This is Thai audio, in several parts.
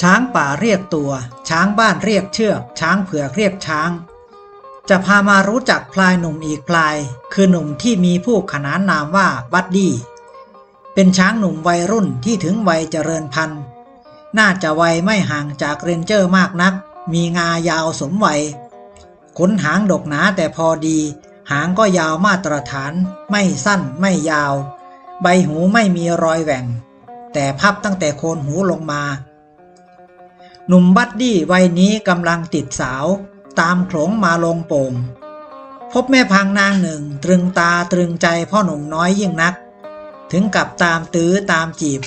ช้างป่าเรียกตัว ช้างบ้านเรียกเชือก ช้างเผือกเรียกช้าง จะพามารู้จักพลายหนุ่มอีกพลาย คือหนุ่มที่มีผู้ขนานนามว่าบัดดี้ เป็นช้างหนุ่มวัยรุ่นที่ถึงวัยเจริญพันธุ์ น่าจะวัยไม่ห่างจากเรนเจอร์มากนัก มีงายาวสมวัย ขนหางดกหนาแต่พอดี หางก็ยาวมาตรฐาน ไม่สั้นไม่ยาว ใบหูไม่มีรอยแหว่ง แต่พับตั้งแต่โคนหูลงมา หนุ่มบัดดี้วัยนี้กำลังติดสาว ตามโขลงมาลงโป่งพบแม่พังนางหนึ่ง ตรึงตาตรึงใจพ่อหนุ่มน้อยยิ่งนัก ถึงกับตามตื้อตามจีบ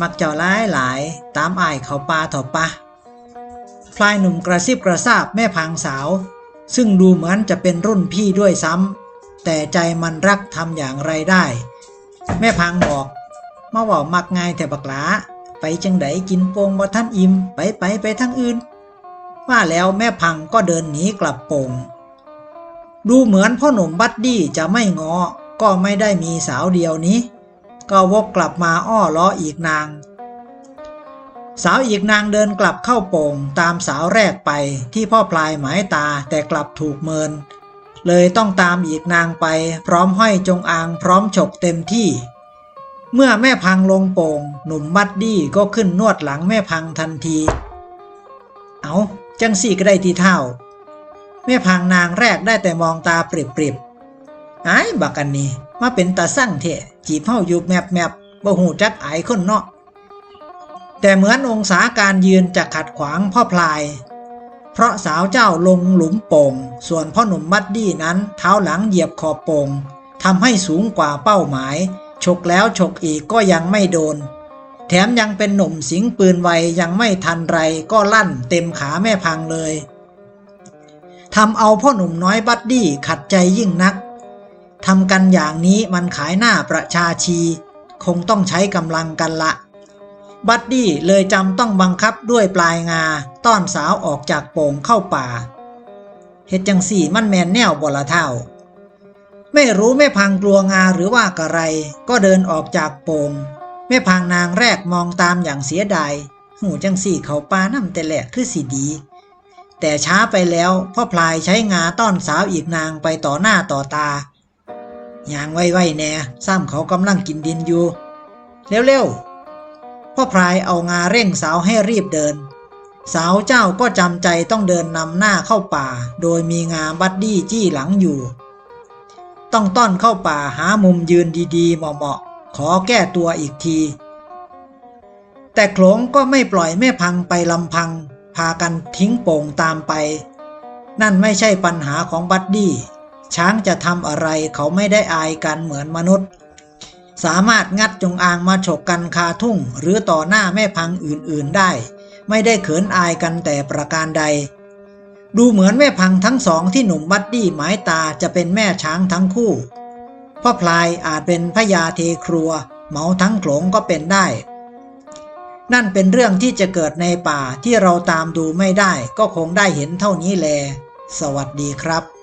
มักเจ้าร้ายหลายตามอ้ายเขาปลาเถอะปะพลายหนุ่มกระซิบกระซาบแม่พังสาว ซึ่งดูเหมือนจะเป็นรุ่นพี่ด้วยซ้ำแต่ใจมันรักทำอย่างไรได้ แม่พังบอกมาว่ามักง่ายแต่บักหลา ไปจังไดกินโปงบ่ท่านอิ่มไปไปไปทางอื่น ว่าแล้วแม่พังก็เดินหนีกลับโป่งดูเหมือนพ่อหนุ่มบัดดี้จะไม่งอ ก็ไม่ได้มีสาวเดียวนี้ ก็วกกลับมาอ้อล้ออีกนาง สาวอีกนางเดินกลับเข้าโป่งตามสาวแรกไปที่พ่อพลายหมายตาแต่กลับถูกเมิน เลยต้องตามอีกนางไป พร้อมห้อยจงอางพร้อมฉกเต็มที่ เมื่อแม่พังลงโป่งหนุ่มบัดดี้ก็ขึ้นนวดหลังแม่พังทันที เอาจังสี่ก็ได้ทีเท่า แม่พังนางแรกได้แต่มองตาปริบๆไอ้บักอันนี้มาเป็นตาสั่งเถะจีบเฮาอยู่แมบแมบบ่หูจักอายคนเนาะแต่เหมือนองศาการยืนจะขัดขวางพ่อพลาย เพราะสาวเจ้าลงหลุมโป่ง ส่วนพ่อหนุ่มบัดดี้นั้นเท้าหลังเหยียบขอบโป่งทำให้สูงกว่าเป้าหมาย ฉกแล้วฉกอีกก็ยังไม่โดน แถมยังเป็นหนุ่มสิงปืนไวยังไม่ทันไรก็ลั่นเต็มขาแม่พังเลยทำเอาพ่อหนุ่มน้อยบัดดี้ขัดใจยิ่งนักทำกันอย่างนี้มันขายหน้าประชาชี คงต้องใช้กำลังกันละ บัดดี้เลยจำต้องบังคับด้วยปลายงาต้อนสาวออกจากโป่งเข้าป่าเฮ็ดจังสี่มันแมนแนวบ่ละเท่า ไม่รู้แม่พังกลัวงาหรือว่ากระไร ก็เดินออกจากโป่งแม่พังนางแรกมองตามอย่างเสียดายหูจังสี่เขาปาน้ำแต่แหลกคือสีดี แต่ช้าไปแล้วพ่อพลายใช้งาต้อนสาวอีกนางไปต่อหน้าต่อตาอย่างไวๆแน่ซ้ำเขากำลังกินดินอยู่ เร็วๆพ่อพลายเอางาเร่งสาวให้รีบเดิน สาวเจ้าก็จำใจต้องเดินนำหน้าเข้าป่า โดยมีงาบัดดี้จี้หลังอยู่ ต้องต้อนเข้าป่าหามุมยืนดีๆ เหมาะๆขอแก้ตัวอีกที แต่โขลงก็ไม่ปล่อยแม่พังไปลำพัง พากันทิ้งโป่งตามไป นั่นไม่ใช่ปัญหาของบัดดี้ช้างจะทำอะไรเขาไม่ได้อายกันเหมือนมนุษย์ สามารถงัดจงอางมาฉกกันคาทุ่ง หรือต่อหน้าแม่พังอื่นๆได้ ไม่ได้เขินอายกันแต่ประการใด ดูเหมือนแม่พังทั้งสองที่หนุ่มบัดดี้หมายตาจะเป็นแม่ช้างทั้งคู่ พ่อพลายอาจเป็นพญาเทครัว เหมาทั้งโขลงก็เป็นได้ นั่นเป็นเรื่องที่จะเกิดในป่าที่เราตามดูไม่ได้ก็คงได้เห็นเท่านี้แล สวัสดีครับ